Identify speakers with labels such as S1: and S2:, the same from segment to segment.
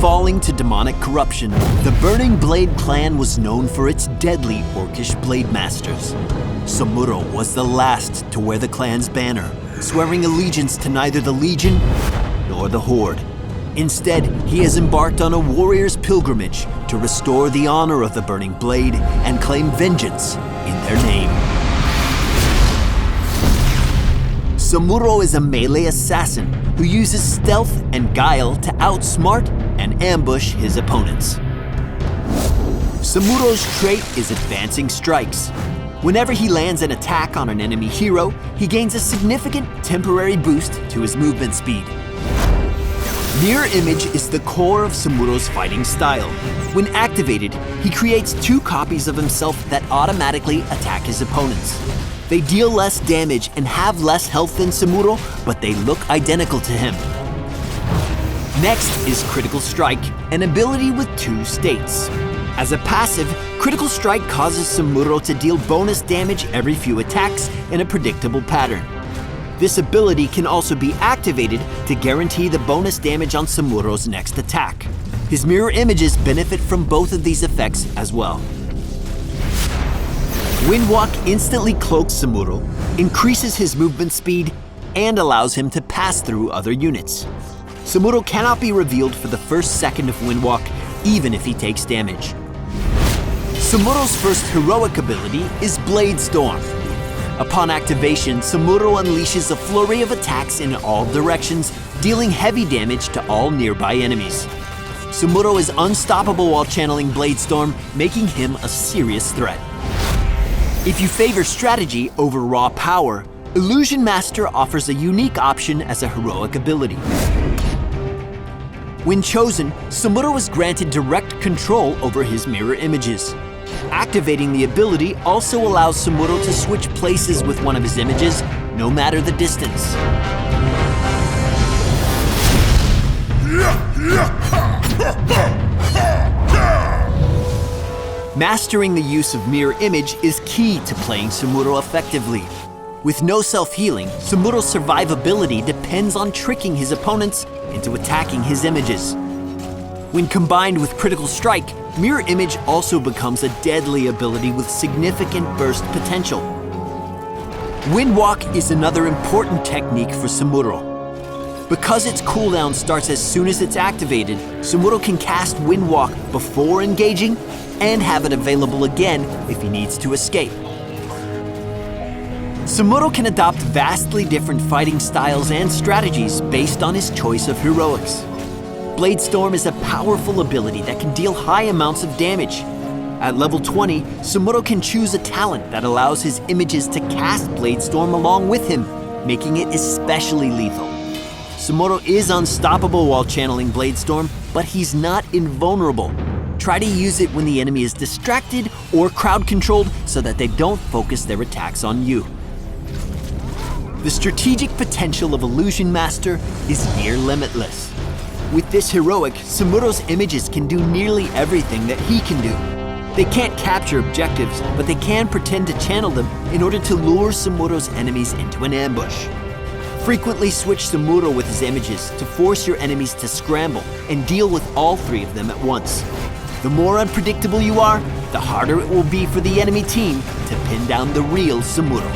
S1: falling to demonic corruption, the Burning Blade clan was known for its deadly orcish blade masters. Samuro was the last to wear the clan's banner, swearing allegiance to neither the Legion nor the Horde. Instead, he has embarked on a warrior's pilgrimage to restore the honor of the Burning Blade and claim vengeance in their name. Samuro is a melee assassin who uses stealth and guile to outsmart and ambush his opponents. Samuro's trait is advancing strikes. Whenever he lands an attack on an enemy hero, he gains a significant temporary boost to his movement speed. Mirror Image is the core of Samuro's fighting style. When activated, he creates two copies of himself that automatically attack his opponents. They deal less damage and have less health than Samuro, but they look identical to him. Next is Critical Strike, an ability with two states. As a passive, Critical Strike causes Samuro to deal bonus damage every few attacks in a predictable pattern. This ability can also be activated to guarantee the bonus damage on Samuro's next attack. His mirror images benefit from both of these effects as well. Windwalk instantly cloaks Samuro, increases his movement speed, and allows him to pass through other units. Samuro cannot be revealed for the first second of Windwalk, even if he takes damage. Samuro's first heroic ability is Blade Storm. Upon activation, Samuro unleashes a flurry of attacks in all directions, dealing heavy damage to all nearby enemies. Samuro is unstoppable while channeling Blade Storm, making him a serious threat. If you favor strategy over raw power, Illusion Master offers a unique option as a heroic ability. When chosen, Samuro is granted direct control over his mirror images. Activating the ability also allows Samuro to switch places with one of his images, no matter the distance. Mastering the use of mirror image is key to playing Samuro effectively. With no self healing, Samuro's survivability depends on tricking his opponents into attacking his images. When combined with Critical Strike, Mirror Image also becomes a deadly ability with significant burst potential. Windwalk is another important technique for Samuro. Because its cooldown starts as soon as it's activated, Samuro can cast Windwalk before engaging and have it available again if he needs to escape. Samuro can adopt vastly different fighting styles and strategies based on his choice of heroics. Blade Storm is a powerful ability that can deal high amounts of damage. At level 20, Samuro can choose a talent that allows his images to cast Blade Storm along with him, making it especially lethal. Samuro is unstoppable while channeling Blade Storm, but he's not invulnerable. Try to use it when the enemy is distracted or crowd controlled so that they don't focus their attacks on you. The strategic potential of Illusion Master is near limitless. With this heroic, Samuro's images can do nearly everything that he can do. They can't capture objectives, but they can pretend to channel them in order to lure Samuro's enemies into an ambush. Frequently switch Samuro with his images to force your enemies to scramble and deal with all three of them at once. The more unpredictable you are, the harder it will be for the enemy team to pin down the real Samuro.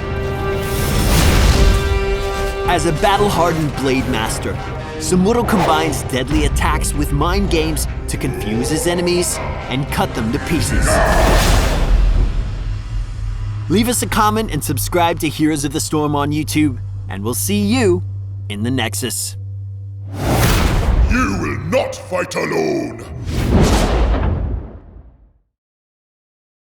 S1: As a battle-hardened blade master, Samuro combines deadly attacks with mind games to confuse his enemies and cut them to pieces. Leave us a comment and subscribe to Heroes of the Storm on YouTube, and we'll see you in the Nexus.
S2: You will not fight alone!